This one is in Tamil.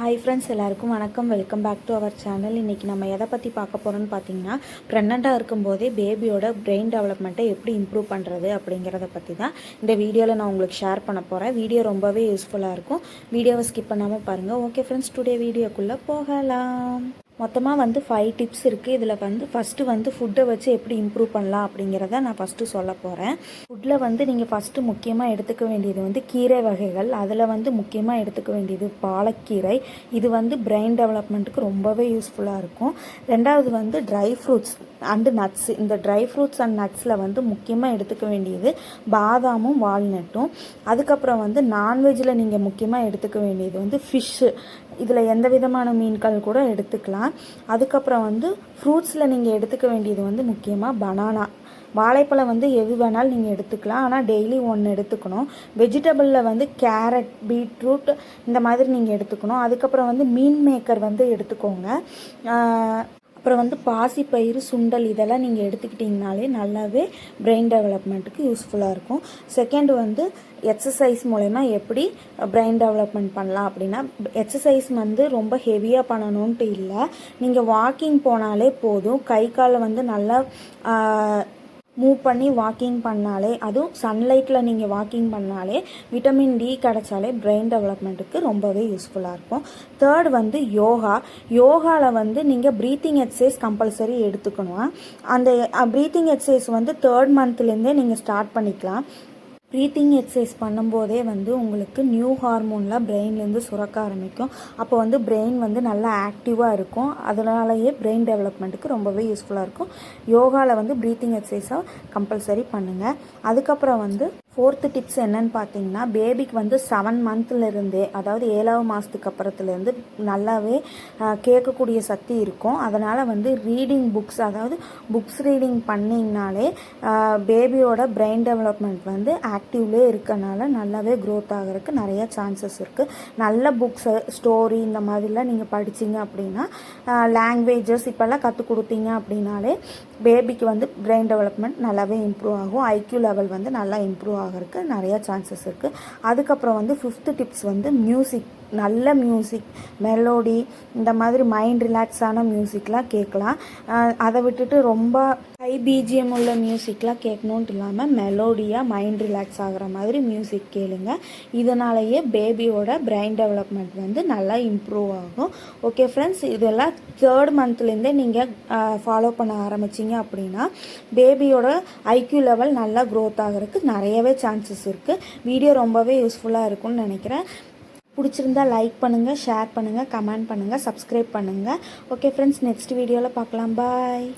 ஹாய் ஃப்ரெண்ட்ஸ் எல்லாருக்கும் வணக்கம். Welcome back to our channel இன்றைக்கி நம்ம எதை பற்றி பார்க்க போகிறோம்னு பார்த்தீங்கன்னா ப்ரெக்னெண்ட்டாக இருக்கும்போதே பேபியோட பிரெயின் டெவலப்மெண்ட்டை எப்படி இம்ப்ரூவ் பண்ணுறது அப்படிங்கிறத பற்றி தான் இந்த வீடியோவில் நான் உங்களுக்கு ஷேர் பண்ண போகிறேன் வீடியோ ரொம்பவே யூஸ்ஃபுல்லாக இருக்கும். வீடியோவை ஸ்கிப் பண்ணாமல் பாருங்கள் ஓகே ஃப்ரெண்ட்ஸ் டுடே வீடியோக்குள்ளே போகலாம். மொத்தமாக வந்து ஃபைவ் டிப்ஸ் இருக்குது இதில் வந்து ஃபஸ்ட்டு வந்து ஃபுட்டை வச்சு எப்படி இம்ப்ரூவ் பண்ணலாம் அப்படிங்கிறத நான் ஃபஸ்ட்டு சொல்ல போகிறேன் ஃபுட்டில் வந்து நீங்கள் ஃபஸ்ட்டு முக்கியமாக எடுத்துக்க வேண்டியது வந்து கீரை வகைகள். அதில் வந்து முக்கியமாக எடுத்துக்க வேண்டியது பாலக்கீரை. இது வந்து பிரெயின் டெவலப்மெண்ட்டுக்கு ரொம்பவே யூஸ்ஃபுல்லாக இருக்கும். ரெண்டாவது வந்து ட்ரை ஃப்ரூட்ஸ் அண்டு நட்ஸ் இந்த ட்ரை ஃப்ரூட்ஸ் அண்ட் நட்ஸில் வந்து முக்கியமாக எடுத்துக்க வேண்டியது பாதாமும் வால்நட்டும் அதுக்கப்புறம் வந்து நான்வெஜ்ஜில் நீங்கள் முக்கியமாக எடுத்துக்க வேண்டியது வந்து ஃபிஷ்ஷு இதில் எந்த விதமான மீன்கள் கூட எடுத்துக்கலாம். அதுக்கப்புறம் வந்து ஃப்ரூட்ஸில் நீங்கள் எடுத்துக்க வேண்டியது வந்து முக்கியமாக பனானா வாழைப்பழம் வந்து எது வேணாலும் நீங்கள் எடுத்துக்கலாம். ஆனால் டெய்லி ஒன்று எடுத்துக்கணும். வெஜிடபிளில் வந்து கேரட் பீட்ரூட் இந்த மாதிரி நீங்கள் எடுத்துக்கணும். அதுக்கப்புறம் வந்து மீன் மேக்கர் வந்து எடுத்துக்கோங்க. அப்புறம் வந்து பாசிப்பயிறு சுண்டல் இதெல்லாம் நீங்கள் எடுத்துக்கிட்டிங்கனாலே நல்லாவே பிரெயின் டெவலப்மெண்ட்டுக்கு யூஸ்ஃபுல்லாக இருக்கும். செகண்ட் வந்து எக்ஸசைஸ் மூலயமா எப்படி பிரெயின் டெவலப்மெண்ட் பண்ணலாம் அப்படின்னா எக்ஸசைஸ் வந்து ரொம்ப ஹெவியாக பண்ணணுன்ட்டு இல்லை. நீங்கள் வாக்கிங் போனாலே போதும். கை காலை வந்து நல்லா மூவ் பண்ணி வாக்கிங் பண்ணாலே அதுவும் சன்லைட்டில் நீங்கள் வாக்கிங் பண்ணாலே விட்டமின் டி கிடைச்சாலே பிரெயின் டெவலப்மெண்ட்டுக்கு ரொம்பவே யூஸ்ஃபுல்லாக இருக்கும். தேர்ட் வந்து யோகா. யோகாவில் வந்து நீங்கள் ப்ரீத்திங் எக்ஸசைஸ் கம்பல்சரி எடுத்துக்கணும். அந்த ப்ரீத்திங் எக்ஸசைஸ் வந்து தேர்ட் மந்த்லேருந்தே நீங்கள் ஸ்டார்ட் பண்ணிக்கலாம். ப்ரீத்திங் எக்ஸசைஸ் பண்ணும்போதே வந்து உங்களுக்கு நியூ ஹார்மோன்லாம் பிரெயின்லேருந்து சுரக்க ஆரம்பிக்கும். அப்போ வந்து பிரெயின் வந்து நல்லா ஆக்டிவாக இருக்கும். அதனாலேயே பிரெயின் டெவலப்மெண்ட்டுக்கு ரொம்பவே யூஸ்ஃபுல்லாக இருக்கும். யோகாவில் வந்து ப்ரீத்திங் எக்ஸசைஸாக கம்பல்சரி பண்ணுங்கள் அதுக்கப்புறம் வந்து ஃபோர்த்து டிப்ஸ் என்னன்னு பார்த்தீங்கன்னா பேபிக்கு வந்து செவன் மந்த்லேருந்தே அதாவது ஏழாவது மாதத்துக்கு அப்புறத்துலேருந்து நல்லாவே கேட்கக்கூடிய சக்தி இருக்கும். அதனால் வந்து ரீடிங் புக்ஸ் அதாவது புக்ஸ் ரீடிங் பண்ணிங்கனாலே பேபியோட பிரெயின் டெவலப்மெண்ட் வந்து ஆக்டிவ்லேயே இருக்கனால நல்லாவே க்ரோத் ஆகிறதுக்கு நிறைய சான்சஸ் இருக்குது நல்ல புக்ஸு ஸ்டோரி இந்த மாதிரிலாம் நீங்கள் படிச்சீங்க அப்படின்னா லாங்குவேஜஸ் இப்போல்லாம் கற்றுக் கொடுத்தீங்க அப்படின்னாலே பேபிக்கு வந்து பிரெயின் டெவலப்மெண்ட் நல்லாவே இம்ப்ரூவ் ஆகும். ஐக்யூ லெவல் வந்து நல்லா இம்ப்ரூவ் ஆகும். ஆகிறதுக்கு நிறையா சான்சஸ் இருக்குது அதுக்கப்புறம் வந்து ஃபிஃப்த்து டிப்ஸ் வந்து மியூசிக் நல்ல மியூசிக் மெலோடி இந்த மாதிரி மைண்ட் ரிலாக்ஸான மியூசிக்லாம் கேட்கலாம். அதை விட்டுட்டு ரொம்ப ஹை பிஜிஎம் உள்ள மியூசிக்லாம் கேட்கணுன்ட்டு இல்லாமல் மெலோடியாக மைண்ட் ரிலாக்ஸ் ஆகிற மாதிரி மியூசிக் கேளுங்க. இதனாலேயே பேபியோட பிரெயின் டெவலப்மெண்ட் வந்து நல்லா இம்ப்ரூவ் ஆகும். ஓகே ஃப்ரெண்ட்ஸ் இதெல்லாம் தேர்ட் மந்த்லேருந்தே நீங்கள் ஃபாலோ பண்ண ஆரம்பிச்சிங்க அப்படின்னா பேபியோட ஐக்யூ லெவல் நல்லா க்ரோத் ஆகிறதுக்கு நிறையவே சான்சஸ் இருக்குது வீடியோ ரொம்பவே யூஸ்ஃபுல்லாக இருக்கும்னு நினைக்கிறேன். பிடிச்சிருந்தா லைக் பண்ணுங்கள் ஷேர் பண்ணுங்கள் கமெண்ட் பண்ணுங்கள் சப்ஸ்கிரைப் பண்ணுங்கள் ஓகே ஃப்ரெண்ட்ஸ் நெக்ஸ்ட் வீடியோவில் பார்க்கலாம். பாய்